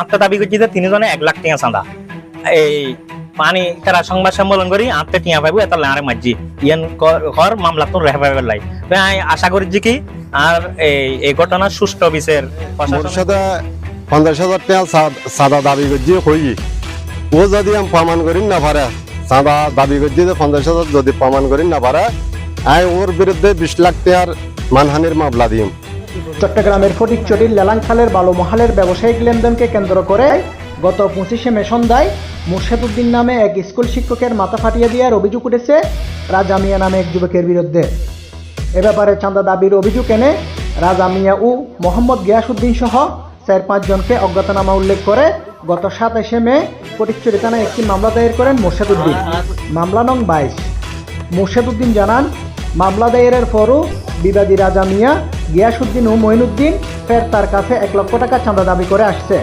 আত্মা দাবি করছি যে তিনজনে এক লাখ টিয়া চাঁদা এই পানি তারা সংবাদ সম্মেলন করি, আত্মা টিয়া পাইব, এটা লারে মাঝি ইয়ান ঘর মামলা তো রেহে পাইবার আমি আশা করি যে কি, আর এই এই ঘটনা সুষ্ঠু বিচার পঞ্চাশ হাজার দাবি করছি ও যদি আমি প্রমাণ করি না পারে দাবি করছি যে পঞ্চাশ হাজার যদি প্রমাণ করি না পারে আমি ওর বিরুদ্ধে বিশ লাখ টাকার মানহানির মামলা দিম। চট্টগ্রামের ফটিকচুরির লেলাংখালের বালুমহালের ব্যবসায়িক লেনদেনকে কেন্দ্র করে গত পঁচিশে মে সন্ধ্যায় মুর্শেদুদ্দিন নামে এক স্কুল শিক্ষকের মাথা ফাটিয়ে দেওয়ার অভিযোগ উঠেছে রাজা মিয়া নামে এক যুবকের বিরুদ্ধে। এ ব্যাপারে চাঁদা দাবির অভিযোগ এনে রাজা মিয়া ও মোহাম্মদ গিয়াসুদ্দিন সহ চার পাঁচজনকে অজ্ঞাতনামা উল্লেখ করে গত সাতাশে মে ফটিকচুরি থানায় একটি মামলা দায়ের করেন মোর্শেদুদ্দিন মামলা নং বাইশ। মোর্শেদুদ্দিন জানান মামলা দায়েরের পরও বিবাদী রাজা মিয়া গিয়াসুদ্দিন ও মঈনুদ্দিন ফের তার কাছে এক লক্ষ টাকা চাঁদা দাবি করে আসছে।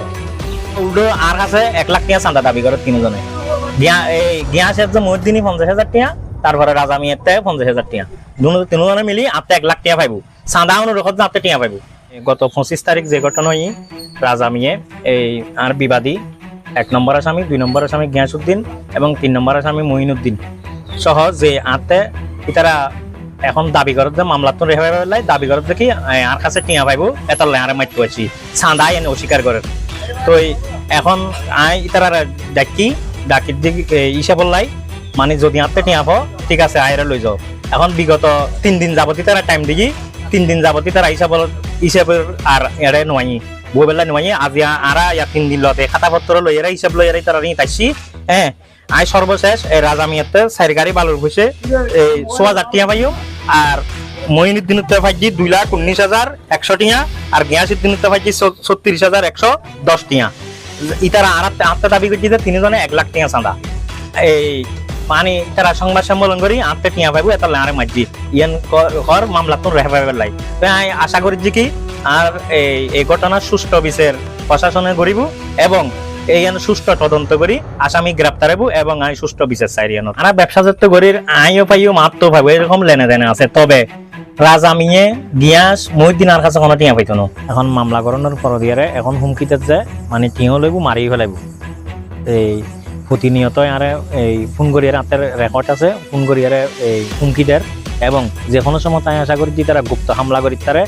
উল্টো আর কাছে এক লাখ টিয়া চাঁদা দাবি করে তিনজনে। গিয়া, এই গিয়া সাহেব যে মহিউদ্দিনই পঞ্চাশ হাজার টিয়া তারপরে রাজা মিয়ার থেকে পঞ্চাশ হাজার দুনো তিনজনে মিলি আপনি এক লাখ টিয়া পাইব। চাঁদা অনুরোধ যে আপনি টিয়া পাইব। গত পঁচিশ তারিখ যে ঘটনা হই রাজা মিয়ে এই আর বিবাদী, এক নম্বর আসামি দুই নম্বর আসামি গিয়াসুদ্দিন এবং তিন নম্বর আসামি মঈনুদ্দিন সহ যে আতে ইতারা এখন দাবি করত মামলা তো রেহাই দাবি করত দেখি আর কাছে টিয়া পাইব এতার লাই আর মাইতে আছি চাঁদাই এনে অস্বীকার করে। তো এখন আই ইতারা ডাকি ডাকি হিসাব লাই মানে যদি আপনি টিয়া পাও, ঠিক আছে, আইরা লৈ যাও। এখন বিগত তিন দিন যাবতী তারা টাইম দিই তিন দিন যাবতী তারা হিসাব হিসাবের আর এড়ে নোয়াই বইবেলা নোয়াই, আজি আরা তিন দিন লতে খাতাপত্র লই এরা, হিসাব লই এরাই তারা নিয়ে তাইছি হ্যাঁ আই সর্বশেষ, এই রাজা মিয়াতে চারি গাড়ি বালুর বসে এই ছ হাজার টিয়া পাইও। আর মহিনুদ্দিন উত্তর পাইছি দুই লাখ উনিশ হাজার একশো টিয়া, আর গিয়াসুদ্দিন উত্তর পাইছি ছত্রিশ হাজার একশো দশ টিয়া। ইতারা আর আত্মা দাবি করছি যে তিনজনে এক লাখ টিয়া চাঁদা। এই পানি তারা সংবাদ সম্মেলন করি, আত্মে টিয়া পাইব, এটা লারে মাঝি। ইয়ান ঘর মামলা তো রেহে পাইবার লাই। আমি আশা করি কি, আর এই ঘটনার সুষ্ঠু বিচার প্রশাসনে করিব এবং এই যেন সুষ্ঠু তদন্ত করি, আসামি গ্রেপ্তার হব এবং আমি সুষ্ঠু বিচার চাই যেন আর ব্যবসা যত করি আইও পাইও মাত্র পাইব এরকম লেনে দেনে আছে। তবে রাজা মিয়ে গিয়াস মহিদ্দিন আর কাছে কোনো টিয়া এখন মামলা করানোর পর দিয়ারে এখন হুমকিতে যে মানে টিও লইব মারি ফেলাইব এই প্রতিনিয়ত আরে এই ফোন করি রাতের রেকর্ড আছে, ফোন এই হুমকি এবং যে কোনো সময় তাই আশা করি তারা গুপ্ত হামলা করি তারে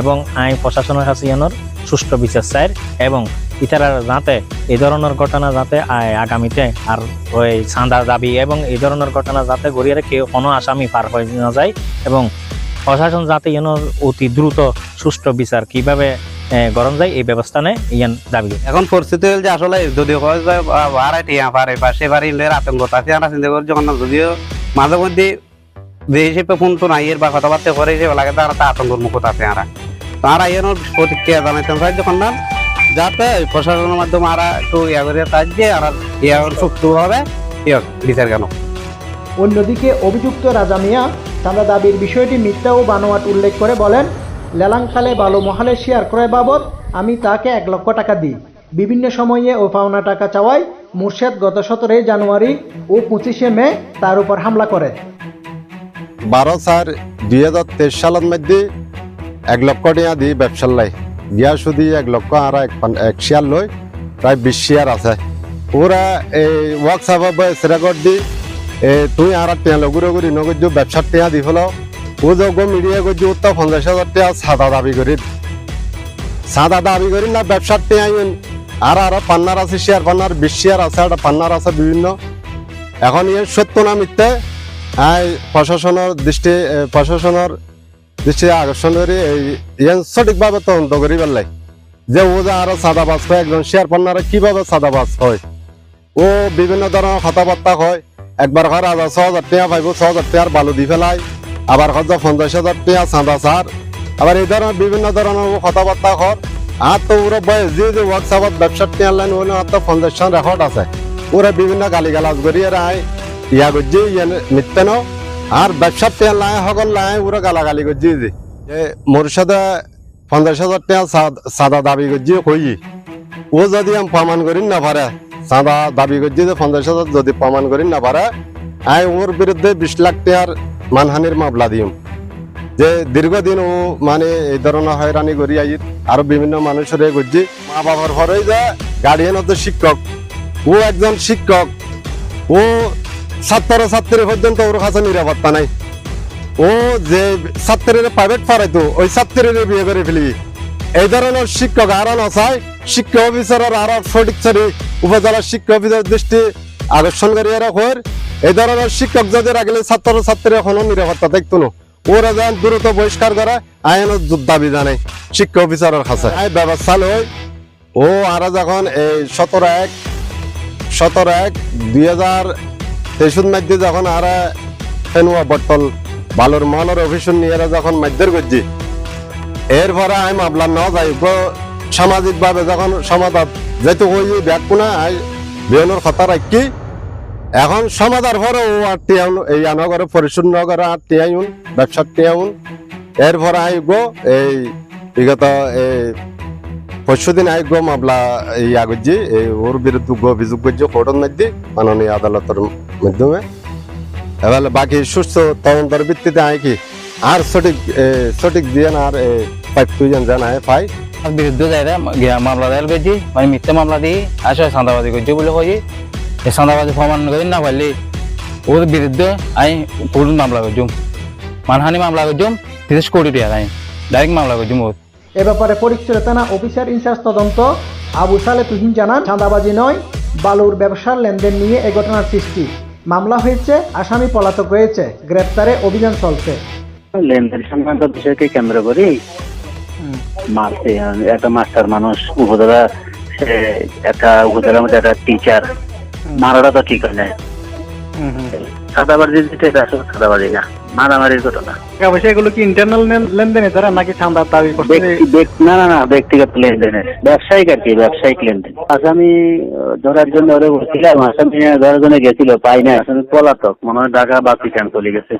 এবং আইন প্রশাসনের কাছে ইয়ানোর সুষ্ঠু বিচার চাই এবং ইতারা যাতে এই ধরনের ঘটনা যাতে আগামীতে আর ওই চাঁদা দাবি এবং এই ধরনের ঘটনা যাতে গড়িয়ে কেউ কোনো আসামি পার হয়ে না যায় এবং প্রশাসন যাতে যেন অতি দ্রুত সুষ্ঠু বিচার কীভাবে গরম যায় এই ব্যবস্থা নেয় ইয়ান দাবি। এখন পরিস্থিতি হল যে আসলে যদি যদিও মাঝে মধ্যে যে হিসেবে ফোন তো নাই, এর বা কথাবার্তা করে হিসেবে লাগে, তারা তা আতঙ্কর মুখত আছে, আরা। তারা এর প্রতিক্রিয়া জানাইতেন চাই যখন না যাতে প্রশাসনের মাধ্যমে আর একটু ইয়া করে তার যে আর ইয়া সুস্থ হবে বিচার কেন অন্যদিকে অভিযুক্ত রাজা মিয়া চাঁদা দাবির বিষয়টি মিথ্যা ও বানোয়াট উল্লেখ করে বলেন লেলাংখালে বালু মহালে শেয়ার ক্রয় বাবদ আমি তাকে এক লক্ষ টাকা দিই। বিভিন্ন সময়ে ও পাওনা টাকা চাওয়ায় মুর্শেদ গত সতেরোই জানুয়ারি ও পঁচিশে মে তার উপর হামলা করে। বারো চার দুই হাজার তেইশ সালের মধ্যে এক লক্ষ টাকা দিই ব্যবসার লাই। গিয়া শুধু এক লক্ষ আর এক এক শেয়ার লই প্রায় বিশ শেয়ার আছে। ওরা এই ওয়ার্কশপ রেকর্ড দি তুই আর টিয়া লগুরে গুরি নগর ব্যবসার টিয়া দি ফেলাও ও যোগ মিডিয়া করছি উত্তর পঞ্চাশ হাজার টাকা সাদা দাবি করি সাদা দাবি করি না, ব্যবসার টিয়া আর আর পান্নার আছে শেয়ার, পান্নার বিশ শেয়ার আছে, একটা পান্নার আছে বিভিন্ন। এখন ইয়ে সত্য না মিথ্যে? প্রশাসনের দৃষ্টি প্রশাসনের দৃষ্টি আকর্ষণ করে এই সঠিকভাবে তদন্ত করি পেলাই যে ও যে আরও সাদাবাজ হয়, একজন শেয়ার পান্নারে কীভাবে সাদাবাজ হয়? ও বিভিন্ন ধরনের কথাবার্তা হয় একবার হয় রাজা, ছ হাজার টাকা পাইব, ছ হাজার টাকার বালু দি ফেলাই। আবার হয় যে পঞ্চাশ হাজার টাকা চাঁদা সার আবার এই ধরনের বিভিন্ন ধরনের কথাবার্তা হয় আর তো ওরা বয়স, যে যে ওয়ার্কশপত ব্যবসার টিয়া লাইন ওনে আর তো পঞ্চাশ রেকর্ড আছে। ওরা বিভিন্ন গালি গালাজ করি আর ইয়া করছি ইয়ে মিথ্যে ন আর ব্যবসার টিয়া লাই সকল লাই ওরা গালাগালি করছি যে। মোর সাথে পঞ্চাশ হাজার টাকা সাদ- দাবি করছি, কই? ও যদি আমি প্রমাণ করি না পারে, সাদা দাবি করছি যে পঞ্চাশ হাজার যদি প্রমাণ করি না পারে, আই ওর বিরুদ্ধে বিশ লাখ টাকার মানহানির মামলা দিম। যে দীর্ঘদিন ও মানে এই ধরনের হয়রানি করি আই, আরও বিভিন্ন মানুষের করছি। মা বাবার ঘরে যে গার্ডিয়ান হচ্ছে শিক্ষক। ও একজন শিক্ষক। ও ছাত্র ছাত্রী পর্যন্ত ওর কাছে নিরাপত্তা নাই। ও যে ছাত্রীর প্রাইভেট পড়াইতো ওই ছাত্রীর বিয়ে করে ফেলি। এই ধরনের শিক্ষক আরও নচায় শিক্ষা অফিসারের আরও সঠিক সারি উপজেলা শিক্ষা অফিসার দৃষ্টি আকর্ষণকারী এরা হর এই ধরনের শিক্ষক যদি রাখলে ছাত্র ছাত্রী এখনও নিরাপত্তা দেখতো না। ওরা যেন দ্রুত বহিষ্কার করে আইনের দাবি জানাই শিক্ষা অফিসারের কাছে। ব্যবস্থা লই, ও আর যখন এই সতেরো এক সতেরো এক দুই হাজার তেইশের মধ্যে যখন আর ফেনুয়া বটল, বালুর মহলের অফিসন নিয়ে যখন মাধ্যের করছি এরপরে আমি মামলা ন যাই সামাজিক ভাবে যখন সমাধান যেহেতু ওই ব্যাগ কোনা বিয়নের কথা রাখি, এখন সমাধার পরে ও আর টিয়াউন এই আনগরে পরিশোধ নগরে আর টিয়াউন ব্যবসার টিয়াউন এরপরে আইব এই বিগত এই পরশুদিন আইব মামলা আগজি এই ওর বিরুদ্ধে অভিযোগ করছে কোর্টের মধ্যে মাননীয় আদালতের মাধ্যমে। এবার বাকি সুস্থ তদন্তের ভিত্তিতে আই কি, আর সঠিক সঠিক দিয়ে আর পাইপ তুইজন জানায় পাই। তার বিরুদ্ধে যাই মামলা দায়ের করছি মানে মিথ্যা মামলা দিয়ে আসলে চাঁদাবাজি করছে বলে কই এই চাঁদাবাজি প্রমাণ করে না পারলে, ওর বিরুদ্ধে আমি পুলিশ মামলা করছুম মানহানি মামলা করছুম তিরিশ কোটি টাকা আমি ডাইরেক্ট মামলা করছুম ওর এ ব্যাপারে ফটিকছড়ি থানা অফিসার ইনচার্জ তদন্ত। আবু সালে তুহিন জানান চাঁদাবাজি নয় বালুর ব্যবসার লেনদেন নিয়ে এ ঘটনার সৃষ্টি। মামলা হয়েছে আসামি পলাতক রয়েছে গ্রেপ্তারে অভিযান চলছে। লেনদেন সংক্রান্ত বিষয়কে কেন্দ্র করে মারছে একটা মাস্টার মানুষ উপজেলা একটা উপজেলার মধ্যে একটা টিচার মারাটা তো ঠিক হয় না সাদাবাড়ি যেটা আসলে সাদাবাড়ি না। মারামারির ঘটনা। পয়সা এগুলো কি ইন্টারনাল লেনদেনে তারা নাকি চাঁদা দাবি না না না ব্যক্তিগত লেনদেনের। ব্যবসায়িক আর কি ব্যবসায়িক লেনদেন। আসামি আহ, ধরার জন্য ওরে বলছিলাম আসামি ধরার জন্য গেছিল পাই না আসামি পলাতক মনে হয় ঢাকা বা পিছান চলে গেছে।